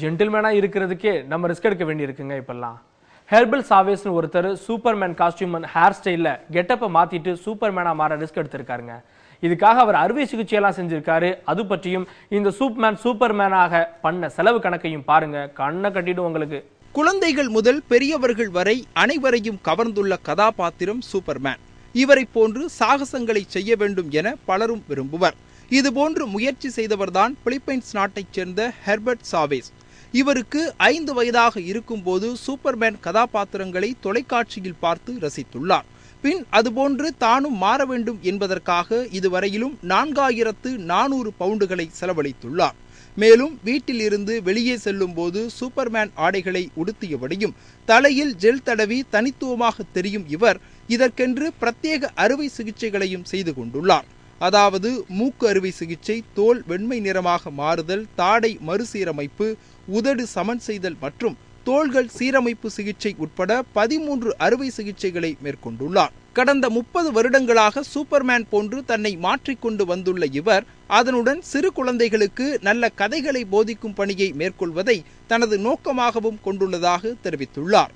ஜென்டில்மேனாக இருக்கிறதுக்கே நம்ம ரிஸ்க் எடுக்க வேண்டியிருக்குங்க இப்பெல்லாம். ஹெர்பல் சாவேஸ்னு ஒருத்தர் சூப்பர்மேன் காஸ்டியூம் அண்ட் ஹேர் ஸ்டைலில் கெட்டப்பை மாற்றிட்டு சூப்பர்மேனாக மாற ரிஸ்க் எடுத்திருக்காருங்க. இதுக்காக அவர் அறுவை சிகிச்சையெல்லாம் செஞ்சிருக்காரு. அது பற்றியும் இந்த சூப்மேன் சூப்பர்மேனாக பண்ண செலவு கணக்கையும் பாருங்க. கண்ணை கட்டிடும் உங்களுக்கு. குழந்தைகள் முதல் பெரியவர்கள் வரை அனைவரையும் கவர்ந்துள்ள கதாபாத்திரம் சூப்பர்மேன் இவரை போன்று சாகசங்களை செய்ய வேண்டும் என பலரும் விரும்புவர். இதுபோன்று முயற்சி செய்தவர்தான் பிலிப்பைன்ஸ் நாட்டைச் சேர்ந்த ஹெர்பர்ட் சாவேஸ். இவருக்கு ஐந்து வயதாக இருக்கும்போது சூப்பர்மேன் கதாபாத்திரங்களை தொலைக்காட்சியில் பார்த்து ரசித்துள்ளார். பின் அதுபோன்று தானும் மாற வேண்டும் என்பதற்காக இதுவரையிலும் நான்காயிரத்து நானூறு பவுண்டுகளை செலவழித்துள்ளார். மேலும் வீட்டில் இருந்து வெளியே செல்லும் போது சூப்பர்மேன் ஆடைகளை உடுத்தியபடியும் தலையில் ஜெல் தடவி தனித்துவமாக தெரியும் இவர் இதற்கென்று பிரத்யேக அறுவை சிகிச்சைகளையும் செய்து கொண்டுள்ளார். அதாவது மூக்கு அறுவை சிகிச்சை தோல் வெண்மை நிறமாக மாறுதல் தாடை மறுசீரமைப்பு உதடு சமன் செய்தல் மற்றும் தோள்கள் சீரமைப்பு சிகிச்சை உட்பட பதிமூன்று அறுவை சிகிச்சைகளை மேற்கொண்டுள்ளார். கடந்த முப்பது வருடங்களாக சூப்பர்மேன் போன்று தன்னை மாற்றிக்கொண்டு வந்துள்ள இவர் அதனுடன் சிறு குழந்தைகளுக்கு நல்ல கதைகளை போதிக்கும் பணியை மேற்கொள்வதை தனது நோக்கமாகவும் கொண்டுள்ளதாக தெரிவித்துள்ளார்.